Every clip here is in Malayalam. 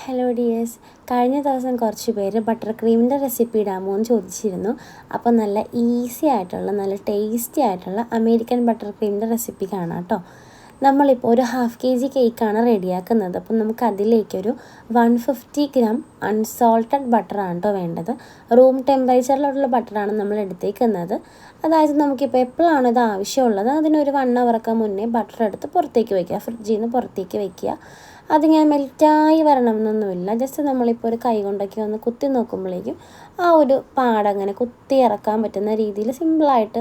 ഹലോ ഡിയേഴ്സ് കഴിഞ്ഞ ദിവസം കുറച്ച് പേര് ബട്ടർ ക്രീമിന്റെ റെസിപ്പി ഇടാമോ എന്ന് ചോദിച്ചിരുന്നു. അപ്പോൾ നല്ല ഈസി ആയിട്ടുള്ള നല്ല ടേസ്റ്റി ആയിട്ടുള്ള അമേരിക്കൻ ബട്ടർ ക്രീമിന്റെ റെസിപ്പി കാണാം കേട്ടോ നമ്മളിപ്പോൾ ഒരു ഹാഫ് കെ ജി കേക്കാണ് റെഡിയാക്കുന്നത് അപ്പം നമുക്ക് അതിലേക്കൊരു വൺ ഫിഫ്റ്റി ഗ്രാം അൺസോൾട്ടഡ് ബട്ടറാണ് കേട്ടോ വേണ്ടത്. റൂം ടെമ്പറേച്ചറിലുള്ള ബട്ടറാണ് നമ്മൾ എടുത്തേക്കുന്നത്. അതായത് നമുക്കിപ്പോൾ എപ്പോഴാണ് ഇത് ആവശ്യമുള്ളത്? അതിനൊരു വൺ അവറൊക്കെ മുന്നേ ബട്ടർ എടുത്ത് പുറത്തേക്ക് വയ്ക്കുക. ഫ്രിഡ്ജിൽ നിന്ന് പുറത്തേക്ക് വയ്ക്കുക. അതിങ്ങനെ മെൽറ്റായി വരണം എന്നൊന്നുമില്ല ജസ്റ്റ് നമ്മളിപ്പോൾ ഒരു കൈ കൊണ്ടൊക്കെ ഒന്ന് കുത്തി നോക്കുമ്പോഴേക്കും ആ ഒരു പാടങ്ങനെ കുത്തി ഇറക്കാൻ പറ്റുന്ന രീതിയിൽ സിമ്പിളായിട്ട്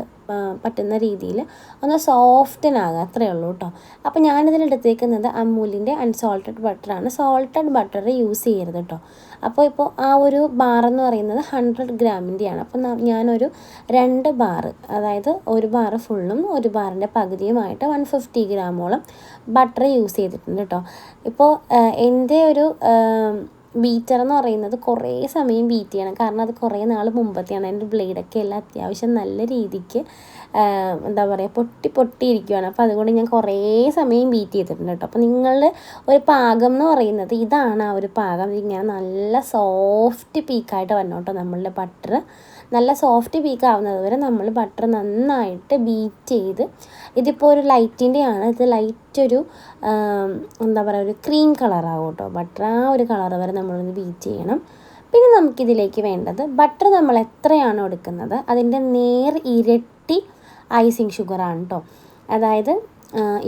പറ്റുന്ന രീതിയിൽ ഒന്ന് സോഫ്റ്റനാകുക അത്രയേ ഉള്ളൂ കേട്ടോ അപ്പോൾ ഞാനിതിൽ എടുത്തേക്കുന്നത് അമൂലിന്റെ അൺസോൾട്ടഡ് ബട്ടറാണ്. സോൾട്ടഡ് ബട്ടർ യൂസ് ചെയ്യരുത് കേട്ടോ അപ്പോൾ ഇപ്പോൾ ആ ഒരു ബാർ എന്ന് പറയുന്നത് ഹൺഡ്രഡ് ഗ്രാമിന്റെയാണ്. അപ്പോൾ ഞാനൊരു രണ്ട് ബാറ് അതായത് ഒരു ബാറ് ഫുള്ളും ഒരു ബാറിന്റെ പകുതിയുമായിട്ട് വൺ ഫിഫ്റ്റി ഗ്രാമോളം ബട്ടർ യൂസ് ചെയ്തിട്ടുണ്ട് കേട്ടോ ഇപ്പോൾ എന്റെ ഒരു ബീറ്റർ എന്ന് പറയുന്നത് കുറേ സമയം ബീറ്റ് ചെയ്യണം. കാരണം അത് കുറേ നാൾ മുമ്പത്തെയാണ്. അതിന്റെ ബ്ലേഡൊക്കെ എല്ലാം അത്യാവശ്യം നല്ല രീതിക്ക് എന്താ പറയുക പൊട്ടി പൊട്ടി ഇരിക്കുവാണ് അപ്പോൾ അതുകൊണ്ട് ഞാൻ കുറേ സമയം ബീറ്റ് ചെയ്തിട്ടുണ്ട് കേട്ടോ. അപ്പോൾ നിങ്ങളുടെ ഒരു പാകം എന്ന് പറയുന്നത് ഇതാണ് ആ ഒരു പാകം. ഇങ്ങനെ നല്ല സോഫ്റ്റ് പീക്കായിട്ട് വരണം കേട്ടോ നമ്മളുടെ ബട്ടർ നല്ല സോഫ്റ്റ് പീക്ക് ആവുന്നത് വരെ നമ്മൾ ബട്ടർ നന്നായിട്ട് ബീറ്റ് ചെയ്ത് ഇതിപ്പോൾ ഒരു ലൈറ്റിന്റെ ആണ് ഇത് ലൈറ്റ് ഒരു എന്താ പറയുക ഒരു ക്രീം കളറാകും കേട്ടോ. ബട്ടർ ആ ഒരു കളർ വരെ നമ്മളൊന്ന് ബീറ്റ് ചെയ്യണം. പിന്നെ നമുക്കിതിലേക്ക് വേണ്ടത് ബട്ടർ നമ്മൾ എത്രയാണോ എടുക്കുന്നത് അതിന്റെ നേർ ഇരട്ടി ഐസിങ് ഷുഗറാണ് കേട്ടോ അതായത്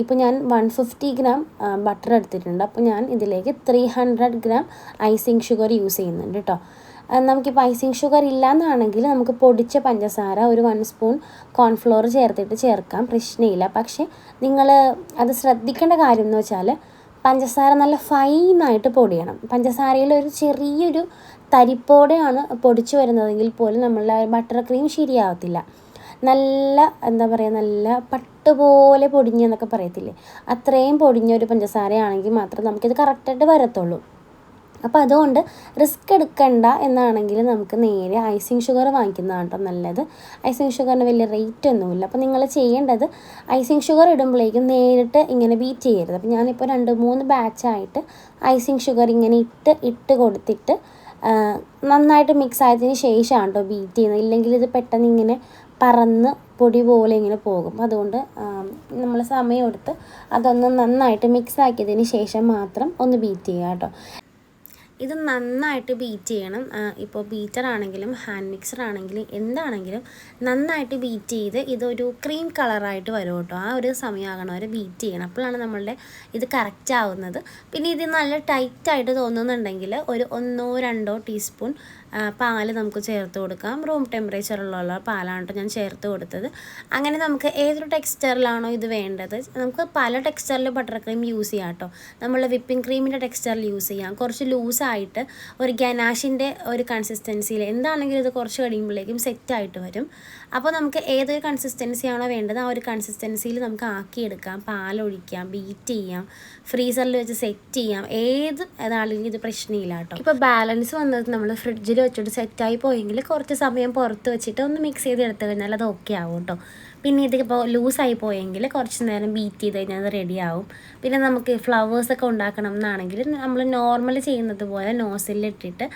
ഇപ്പോൾ ഞാൻ വൺ ഫിഫ്റ്റി ഗ്രാം ബട്ടർ എടുത്തിട്ടുണ്ട്. അപ്പോൾ ഞാൻ ഇതിലേക്ക് three hundred gram icing sugar use ചെയ്യുന്നുണ്ട് കേട്ടോ നമുക്കിപ്പോൾ ഐസിങ് ഷുഗർ ഇല്ലയെന്നാണെങ്കിൽ നമുക്ക് പൊടിച്ച പഞ്ചസാര ഒരു വൺ സ്പൂൺ കോൺഫ്ലോർ ചേർത്തിട്ട് ചേർക്കാം പ്രശ്നമില്ല. പക്ഷേ നിങ്ങൾ അത് ശ്രദ്ധിക്കേണ്ട കാര്യം എന്ന് വെച്ചാൽ പഞ്ചസാര നല്ല ഫൈനായിട്ട് പൊടിയണം. പഞ്ചസാരയിൽ ഒരു ചെറിയൊരു തരിപ്പോടെയാണ് പൊടിച്ചു വരുന്നതെങ്കിൽ പോലും നമ്മളുടെ ബട്ടർ ക്രീം ശരിയാവത്തില്ല. നല്ല എന്താ പറയുക നല്ല പട്ടുപോലെ പൊടിഞ്ഞെന്നൊക്കെ പറയത്തില്ലേ? അത്രയും പൊടിഞ്ഞ ഒരു പഞ്ചസാരയാണെങ്കിൽ മാത്രം നമുക്കിത് കറക്റ്റായിട്ട് വരത്തുള്ളൂ. അപ്പോൾ അതുകൊണ്ട് റിസ്ക് എടുക്കണ്ട എന്നാണെങ്കിൽ നമുക്ക് നേരെ ഐസിങ് ഷുഗർ വാങ്ങിക്കുന്നതാണ് കേട്ടോ നല്ലത്. ഐസിങ് ഷുഗറിന് വലിയ റേറ്റ് ഒന്നുമില്ല. അപ്പോൾ നിങ്ങൾ ചെയ്യേണ്ടത് ഐസിങ് ഷുഗർ ഇടുമ്പോഴേക്കും നേരിട്ട് ഇങ്ങനെ ബീറ്റ് ചെയ്യരുത്. അപ്പോൾ ഞാനിപ്പോൾ രണ്ട് മൂന്ന് ബാച്ചായിട്ട് ഐസിങ് ഷുഗർ ഇങ്ങനെ ഇട്ട് ഇട്ട് കൊടുത്തിട്ട് നന്നായിട്ട് മിക്സ് ആയതിന് ശേഷമാണ് കേട്ടോ ബീറ്റ് ചെയ്യുന്നത്. ഇല്ലെങ്കിൽ ഇത് പെട്ടെന്ന് ഇങ്ങനെ പറന്ന് പൊടി പോലെ ഇങ്ങനെ പോകും. അതുകൊണ്ട് നമ്മൾ സമയമെടുത്ത് അതൊന്ന് നന്നായിട്ട് മിക്സ് ആക്കിയതിന് ശേഷം മാത്രം ഒന്ന് ബീറ്റ് ചെയ്യുക കേട്ടോ ഇത് നന്നായിട്ട് ബീറ്റ് ചെയ്യണം. ഇപ്പോൾ ബീറ്റർ ആണെങ്കിലും ഹാൻഡ് മിക്സർ ആണെങ്കിലും എന്താണെങ്കിലും നന്നായിട്ട് ബീറ്റ് ചെയ്ത് ഇതൊരു ക്രീം കളറായിട്ട് വരും കേട്ടോ. ആ ഒരു സമയമാകണം വരെ ബീറ്റ് ചെയ്യണം. അപ്പോഴാണ് നമ്മളുടെ ഇത് കറക്റ്റ് ആവുന്നത്. പിന്നെ ഇത് നല്ല ടൈറ്റായിട്ട് തോന്നുന്നുണ്ടെങ്കിൽ ഒരു ഒന്നോ രണ്ടോ ടീസ്പൂൺ പാൽ നമുക്ക് ചേർത്ത് കൊടുക്കാം. റൂം ടെമ്പറേച്ചറിലുള്ള പാലാണ് ഞാൻ ചേർത്ത് കൊടുത്തത്. അങ്ങനെ നമുക്ക് ഏതൊരു ടെക്സ്ചറിലാണോ ഇത് വേണ്ടത്? നമുക്ക് പല ടെക്സ്ചറിൽ ബട്ടർ ക്രീം യൂസ് ചെയ്യാം കേട്ടോ. നമ്മൾ വിപ്പിംഗ് ക്രീമിന്റെ ടെക്സ്ചറിൽ യൂസ് ചെയ്യാം. കുറച്ച് ലൂസായിട്ട് ഒരു ഗനാഷിന്റെ ഒരു കൺസിസ്റ്റൻസിയിൽ എന്താണെങ്കിലും ഇത് കുറച്ച് കഴിയുമ്പോഴേക്കും സെറ്റായിട്ട് വരും. അപ്പോൾ നമുക്ക് ഏതൊരു കൺസിസ്റ്റൻസിയാണോ വേണ്ടത് ആ ഒരു കൺസിസ്റ്റൻസിയിൽ നമുക്ക് ആക്കിയെടുക്കാം. പാലൊഴിക്കാം ബീറ്റ് ചെയ്യാം ഫ്രീസറിൽ വെച്ച് സെറ്റ് ചെയ്യാം. ഏത് ഇതാണെങ്കിലും ഇത് പ്രശ്നമില്ല കേട്ടോ. ഇപ്പോൾ ബാലൻസ് വന്നത് നമ്മൾ ഫ്രിഡ്ജിൽ വെച്ചിട്ട് സെറ്റായി പോയെങ്കിൽ കുറച്ച് സമയം പുറത്ത് വെച്ചിട്ട് ഒന്ന് മിക്സ് ചെയ്ത് എടുത്തു കഴിഞ്ഞാൽ അത് ഓക്കെ ആവും കേട്ടോ പിന്നെ ഇതിപ്പോൾ ലൂസായി പോയെങ്കിൽ കുറച്ച് നേരം ബീറ്റ് ചെയ്ത് കഴിഞ്ഞാൽ അത് റെഡി ആവും. പിന്നെ നമുക്ക് ഫ്ലവേഴ്സൊക്കെ ഉണ്ടാക്കണം എന്നാണെങ്കിൽ നമ്മൾ നോർമൽ ചെയ്യുന്നത് പോലെ നോസിലിട്ടിട്ട്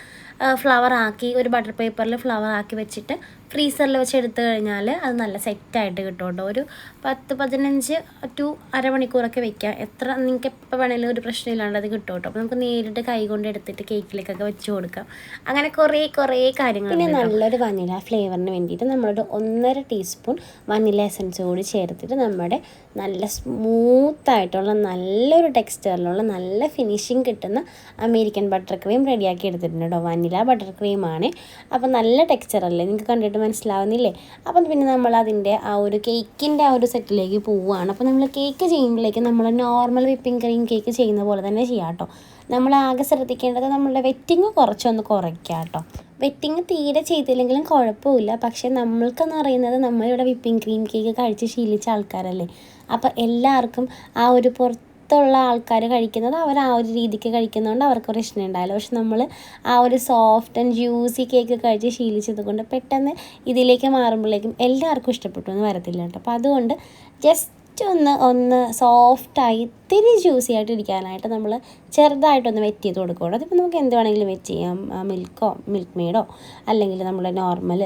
ഫ്ലവർ ആക്കി ഒരു ബട്ടർ പേപ്പറിൽ ഫ്ലവർ ആക്കി വെച്ചിട്ട് ഫ്രീസറിൽ വെച്ച് എടുത്തു കഴിഞ്ഞാൽ അത് നല്ല സെറ്റായിട്ട് കിട്ടും കേട്ടോ ഒരു പത്ത് പതിനഞ്ച് ടു അരമണിക്കൂറൊക്കെ വെക്കാം. എത്ര നിങ്ങൾക്ക് എപ്പോൾ വേണമെങ്കിലും ഒരു പ്രശ്നമില്ലാണ്ട് അത് കിട്ടും കേട്ടോ അപ്പോൾ നമുക്ക് നേരിട്ട് കൈ കൊണ്ട് എടുത്തിട്ട് കേക്കിലേക്കൊക്കെ വെച്ച് കൊടുക്കാം. അങ്ങനെ കുറേ കുറേ കാര്യങ്ങൾ പിന്നെ നല്ലൊരു വനില ഫ്ലേവറിന് വേണ്ടിയിട്ട് നമ്മളൊരു ഒന്നര ടീസ്പൂൺ വനില എസൻസ് കൂടി ചേർത്തിട്ട് നമ്മുടെ നല്ല സ്മൂത്തായിട്ടുള്ള നല്ലൊരു ടെക്സ്ചറിലുള്ള നല്ല ഫിനിഷിങ് കിട്ടുന്ന അമേരിക്കൻ ബട്ടർ ക്രീം റെഡിയാക്കി എടുത്തിട്ടുണ്ട് കേട്ടോ. വനില ബട്ടർ ക്രീമാണ്. അപ്പോൾ നല്ല ടെക്സ്ചറല്ലേ നിങ്ങൾക്ക് കണ്ടിട്ട് മനസ്സിലാവുന്നില്ലേ? അപ്പം പിന്നെ നമ്മൾ അതിന്റെ ആ ഒരു കേക്കിന്റെ ആ ഒരു സെറ്റിലേക്ക് പോവുകയാണ്. അപ്പോൾ നമ്മൾ കേക്ക് ചെയ്യുമ്പോഴേക്കും നമ്മൾ നോർമൽ വിപ്പിംഗ് ക്രീം കേക്ക് ചെയ്യുന്ന പോലെ തന്നെ ചെയ്യാം കേട്ടോ. നമ്മൾ ആകെ ശ്രദ്ധിക്കേണ്ടത് നമ്മളുടെ വെറ്റിങ് കുറച്ചൊന്ന് കുറയ്ക്കുക കേട്ടോ വെറ്റിങ് തീരെ ചെയ്തില്ലെങ്കിലും കുഴപ്പമില്ല. പക്ഷേ നമ്മൾക്കെന്ന് പറയുന്നത് നമ്മളിവിടെ വിപ്പിംഗ് ക്രീം കേക്ക് കഴിച്ച് ശീലിച്ച ആൾക്കാരല്ലേ. അപ്പോൾ എല്ലാവർക്കും ആ ഒരു പുറത്ത് പുറത്തുള്ള ആൾക്കാർ കഴിക്കുന്നത് അവർ ആ ഒരു രീതിക്ക് കഴിക്കുന്നതുകൊണ്ട് അവർക്ക് പ്രശ്നം ഉണ്ടാവില്ല. പക്ഷെ നമ്മൾ ആ ഒരു സോഫ്റ്റ് ആൻഡ് ജ്യൂസി കേക്ക് കഴിച്ച് ശീലിച്ചത് കൊണ്ട് പെട്ടെന്ന് ഇതിലേക്ക് മാറുമ്പോഴേക്കും എല്ലാവർക്കും ഇഷ്ടപ്പെട്ടു എന്ന് വരത്തില്ല കേട്ടോ അപ്പോൾ അതുകൊണ്ട് ജസ്റ്റ് ഒന്ന് ഒന്ന് സോഫ്റ്റായി ഒത്തിരി ജ്യൂസി ആയിട്ട് ഇരിക്കാനായിട്ട് നമ്മൾ ചെറുതായിട്ടൊന്ന് വെറ്റ് ചെയ്ത് കൊടുക്കുകയുള്ളൂ. അതിപ്പോൾ നമുക്ക് എന്ത് വേണമെങ്കിലും വെറ്റ് ചെയ്യാം. മിൽക്കോ മിൽക്ക് മെയ്ഡോ അല്ലെങ്കിൽ നമ്മുടെ നോർമൽ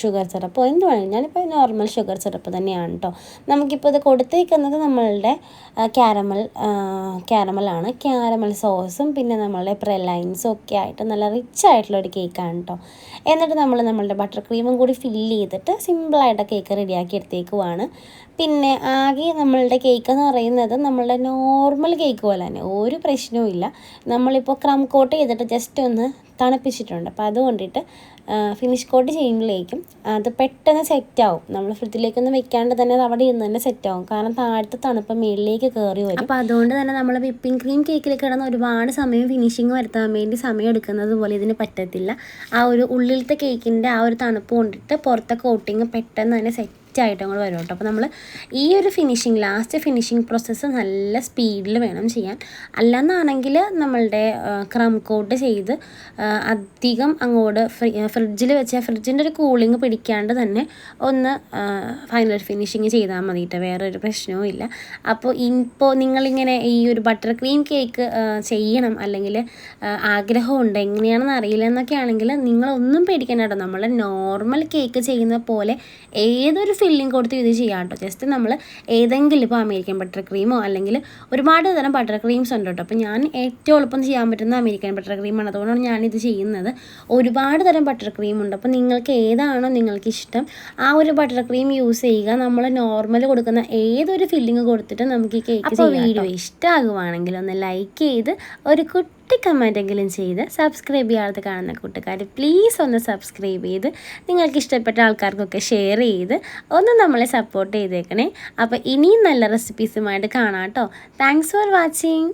ഷുഗർ സിറപ്പോ എന്ത് വേണമെങ്കിലും. ഞാനിപ്പോൾ നോർമൽ ഷുഗർ സിറപ്പ് തന്നെയാണ് കേട്ടോ നമുക്കിപ്പോൾ ഇത് കൊടുത്തേക്കുന്നത് നമ്മളുടെ ക്യാരമൽ ക്യാരമലാണ് ക്യാരമൽ സോസും പിന്നെ നമ്മളുടെ പ്രലൈൻസും ഒക്കെ ആയിട്ട് നല്ല റിച്ച് ആയിട്ടുള്ള ഒരു കേക്കാണ് കേട്ടോ എന്നിട്ട് നമ്മൾ നമ്മളുടെ ബട്ടർ ക്രീമും കൂടി ഫില്ല് ചെയ്തിട്ട് സിമ്പിളായിട്ട് കേക്ക് റെഡിയാക്കി എടുത്തേക്കുവാണ്. പിന്നെ ആകെ നമ്മളുടെ കേക്ക് എന്ന് പറയുന്നത് നമ്മളുടെ നോർമൽ കേക്ക് പോലെ തന്നെ ഒരു പ്രശ്നവും ഇല്ല. നമ്മളിപ്പോൾ ക്രം കോട്ട് ചെയ്തിട്ട് ജസ്റ്റ് ഒന്ന് തണുപ്പിച്ചിട്ടുണ്ട്. അപ്പോൾ അതുകൊണ്ടിട്ട് ഫിനിഷ് കോട്ട് ചെയ്യുമ്പോഴേക്കും അത് പെട്ടെന്ന് സെറ്റാവും നമ്മൾ ഫ്രിഡ്ജിലേക്കൊന്നും വെക്കാണ്ട് തന്നെ അത് അവിടെ ഇരുന്ന് തന്നെ സെറ്റാവും കാരണം താഴത്തെ തണുപ്പ് മേളിലേക്ക് കയറി വരും. അപ്പോൾ അതുകൊണ്ട് തന്നെ നമ്മൾ വിപ്പിംഗ് ക്രീം കേക്കിൽ കിടന്ന് ഒരുപാട് സമയം ഫിനിഷിങ് വരുത്താൻ വേണ്ടി സമയം എടുക്കുന്നത് പോലെ ഇതിന് പറ്റത്തില്ല. ആ ഒരു ഉള്ളിലത്തെ കേക്കിന്റെ ആ ഒരു തണുപ്പ് കൊണ്ടിട്ട് പുറത്തെ കോട്ടിങ് പെട്ടെന്ന് തന്നെ സെറ്റ് ആയിട്ട് അങ്ങോട്ട് വരും കേട്ടോ. അപ്പോൾ നമ്മൾ ഈ ഒരു ഫിനിഷിങ് ലാസ്റ്റ് ഫിനിഷിങ് പ്രോസസ്സ് നല്ല സ്പീഡിൽ വേണം ചെയ്യാൻ. അല്ലെന്നാണെങ്കിൽ നമ്മളുടെ ക്രം കോട്ട് ചെയ്ത് അധികം അങ്ങോട്ട് ഫ്രി ഫ്രിഡ്ജിൽ വെച്ച് ഫ്രിഡ്ജിന്റെ ഒരു കൂളിംഗ് പിടിക്കാണ്ട് തന്നെ ഒന്ന് ഫൈനൽ ഫിനിഷിങ് ചെയ്താൽ മതി കേട്ടോ. വേറെ ഒരു പ്രശ്നവും ഇല്ല. അപ്പോൾ ഇപ്പോൾ നിങ്ങളിങ്ങനെ ഈ ഒരു ബട്ടർ ക്രീം കേക്ക് ചെയ്യണം അല്ലെങ്കിൽ ആഗ്രഹമുണ്ട് എങ്ങനെയാണെന്ന് അറിയില്ല എന്നൊക്കെ ആണെങ്കിൽ നിങ്ങളൊന്നും പേടിക്കേണ്ട കേട്ടോ. നമ്മൾ നോർമൽ കേക്ക് ചെയ്യുന്ന പോലെ ഏതൊരു ഫില്ലിംഗ് കൊടുത്ത് ഇത് ചെയ്യാം കേട്ടോ. ജസ്റ്റ് നമ്മൾ ഏതെങ്കിലും ഇപ്പോൾ അമേരിക്കൻ ബട്ടർ ക്രീമോ അല്ലെങ്കിൽ ഒരുപാട് തരം ബട്ടർ ക്രീംസ് ഉണ്ട് കേട്ടോ. അപ്പോൾ ഞാൻ ഏറ്റവും എളുപ്പം ചെയ്യാൻ പറ്റുന്ന അമേരിക്കൻ ബട്ടർ ക്രീമാണ് അതുകൊണ്ടാണ് ഞാനിത് ചെയ്യുന്നത്. ഒരുപാട് തരം ബട്ടർ ക്രീം ഉണ്ട്. അപ്പോൾ നിങ്ങൾക്ക് ഏതാണോ നിങ്ങൾക്ക് ഇഷ്ടം ആ ഒരു ബട്ടർ ക്രീം യൂസ് ചെയ്യുക. നമ്മൾ നോർമൽ കൊടുക്കുന്ന ഏതൊരു ഫില്ലിങ് കൊടുത്തിട്ട് നമുക്ക് ഈ കേക്ക് വീഡിയോ ഇഷ്ടമാകുവാണെങ്കിൽ ഒന്ന് ലൈക്ക് ചെയ്ത് ഒരു കുട്ടി കമന്റെങ്കിലും ചെയ്ത് സബ്സ്ക്രൈബ് ചെയ്യാതെ കാണുന്ന കൂട്ടുകാർ പ്ലീസ് ഒന്ന് സബ്സ്ക്രൈബ് ചെയ്ത് നിങ്ങൾക്ക് ഇഷ്ടപ്പെട്ട ആൾക്കാർക്കൊക്കെ ഷെയർ ചെയ്ത് ഒന്ന് നമ്മളെ സപ്പോർട്ട് ചെയ്തേക്കണേ. അപ്പോൾ ഇനിയും നല്ല റെസിപ്പീസുമായിട്ട് കാണാം കേട്ടോ. Thanks for watching